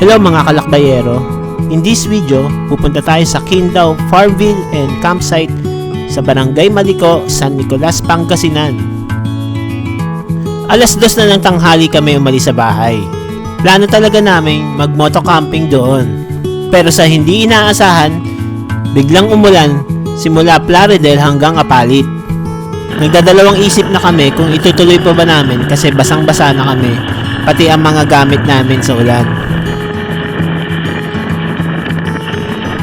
Hello mga kalakbayero. In this video, pupunta tayo sa Kindau Farmville and Campsite sa Barangay Maliko, San Nicolas, Pangasinan. Alas dos na ng tanghali kami umalis sa bahay. Plano talaga namin mag-moto camping doon. Pero sa hindi inaasahan, biglang umulan simula Plaridel hanggang Apalit. Nagdadalawang isip na kami kung itutuloy pa ba namin kasi basang-basa na kami, pati ang mga gamit namin sa ulan.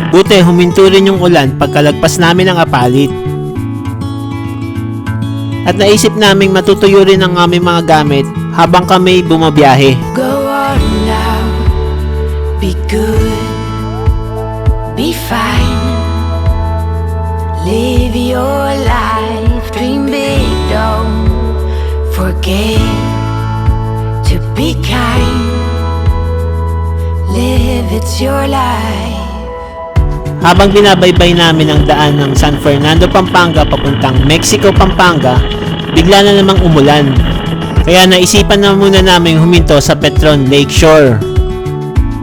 Buti huminto rin yung ulan pagkalagpas namin ng apalit. At naisip naming matutuyo rin ang aming mga gamit habang kami bumabiyahe. Go on now, be good, be fine. Live your life, dream big, don't forget to be kind. Live, it's your life. Habang binabaybay namin ang daan ng San Fernando, Pampanga papuntang Mexico, Pampanga, bigla na namang umulan. Kaya naisipan na muna namin huminto sa Petron Lakeshore.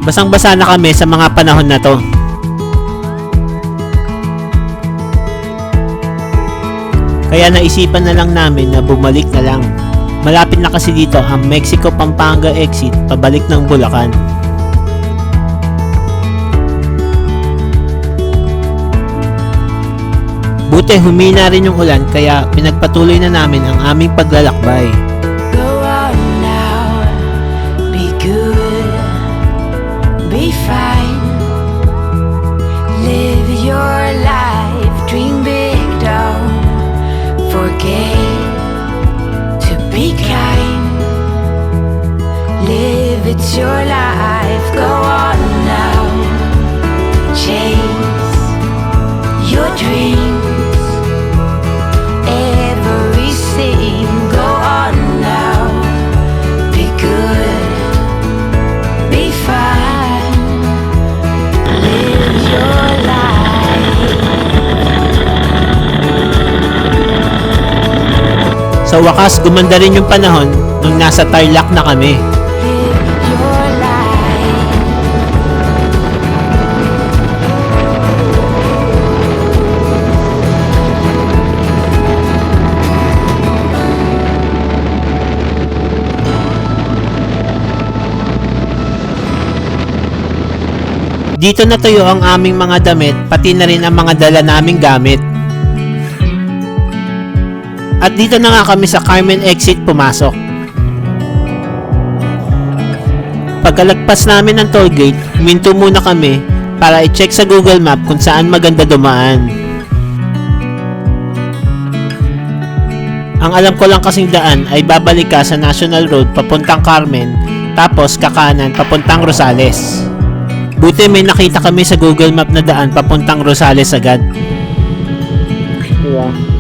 Basang-basa na kami sa mga panahon na to. Kaya naisipan na lang namin na bumalik na lang. Malapit na kasi dito ang Mexico Pampanga exit pabalik ng Bulacan. Buti humina rin yung ulan kaya pinagpatuloy na namin ang aming paglalakbay. Go on now, be good, be fine. Live your life, dream big, don't forget to be kind. Live, it's your life, go on now, chase your dreams. Sa wakas, gumanda rin yung panahon nung nasa Tarlac na kami. Dito natuyo ang aming mga damit, pati na rin ang mga dala naming gamit. At dito na nga kami sa Carmen Exit pumasok. Pagkalagpas namin ng toll gate, huminto muna kami para i-check sa Google Map kung saan maganda dumaan. Ang alam ko lang kasing daan ay babalik ka sa National Road papuntang Carmen, tapos kakanan papuntang Rosales. Buti may nakita kami sa Google Map na daan papuntang Rosales agad. Diba?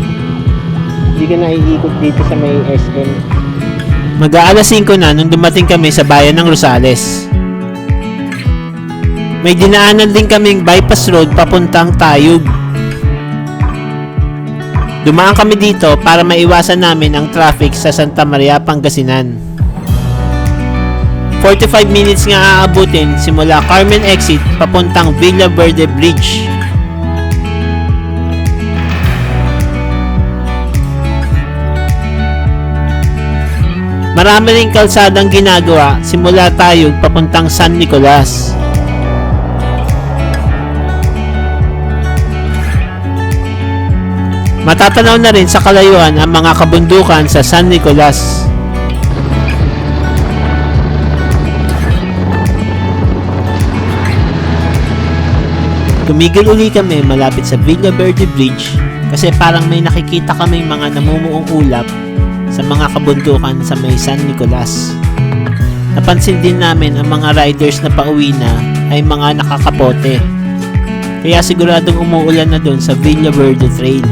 Hindi ka naiikot dito sa may SM. Mag-aalas 5 na nung dumating kami sa bayan ng Rosales. May dinaanan din kaming bypass road papuntang Tayug. Dumaan kami dito para maiwasan namin ang traffic sa Santa Maria, Pangasinan. 45 minutes nga aabutin simula Carmen Exit papuntang Villa Verde Bridge. Marami ring kalsadang ginagawa simula tayo papuntang San Nicolas. Matatanaw na rin sa kalayuan ang mga kabundukan sa San Nicolas. Tumigil uli kami malapit sa Villa Verde Bridge kasi parang may nakikita kaming mga namumuong ulap sa mga kabundukan sa may San Nicolas. Napansin din namin ang mga riders na pauwi na ay mga nakakapote. Kaya siguradong umuulan na doon sa Villa Verde Trail.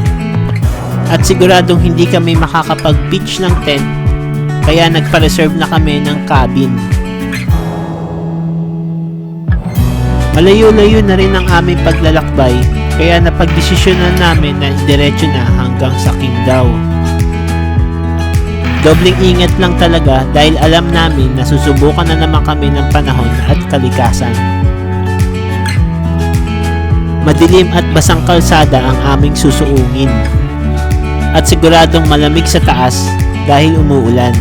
At siguradong hindi kami makakapag-pitch ng tent kaya nagpa-reserve na kami ng cabin. Malayo-layo na rin ang aming paglalakbay kaya napagdesisyonan namin na diretso na hanggang sa Kindau. Dobling ingat lang talaga dahil alam namin na susubukan na naman kami ng panahon at kalikasan. Madilim at basang kalsada ang aming susuungin. At siguradong malamig sa taas dahil umuulan.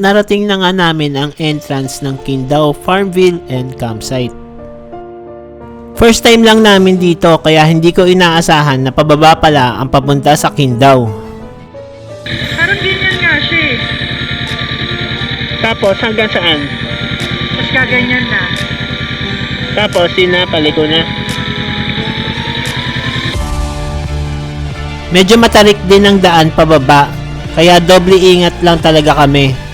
At narating na nga namin ang entrance ng Kindao Farmville and Campsite. First time lang namin dito kaya hindi ko inaasahan na pababa pala ang papunta sa Kindao. Parang ganyan nga siya eh. Tapos hanggang saan? Tapos gaganyan na. Tapos sinapaliko na. Medyo matarik din ang daan pababa kaya doble ingat lang talaga kami.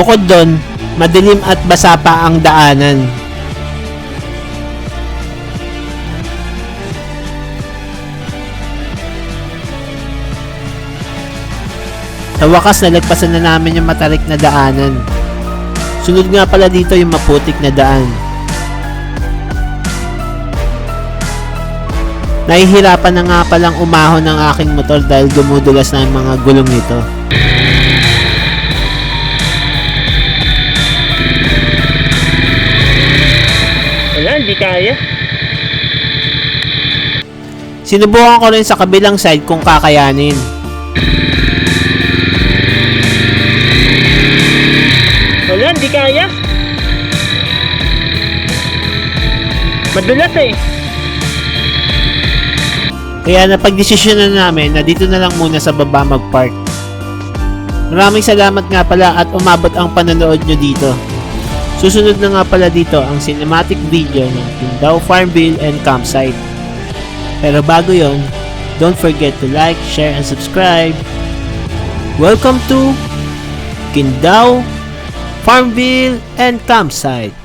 Bukod doon, madilim at basa pa ang daanan. Sa wakas, nalagpasan na namin yung matarik na daanan. Sunod nga pala dito yung maputik na daan. Nahihirapan na nga palang umahon ng aking motor dahil dumudulas na ang mga gulong nito. Wala, hindi kaya. Sinubukan ko rin sa kabilang side kung kakayanin. Wala, hindi kaya. Madulas eh. Kaya napagdesisyon na namin na dito na lang muna sa baba mag-park. Maraming salamat nga pala at umabot ang panonood nyo dito. Susunod na nga pala dito ang cinematic video ng Kindao Farmville and Campsite. Pero bago yon, don't forget to like, share, and subscribe. Welcome to Kindao Farmville and Campsite.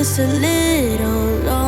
Just a little.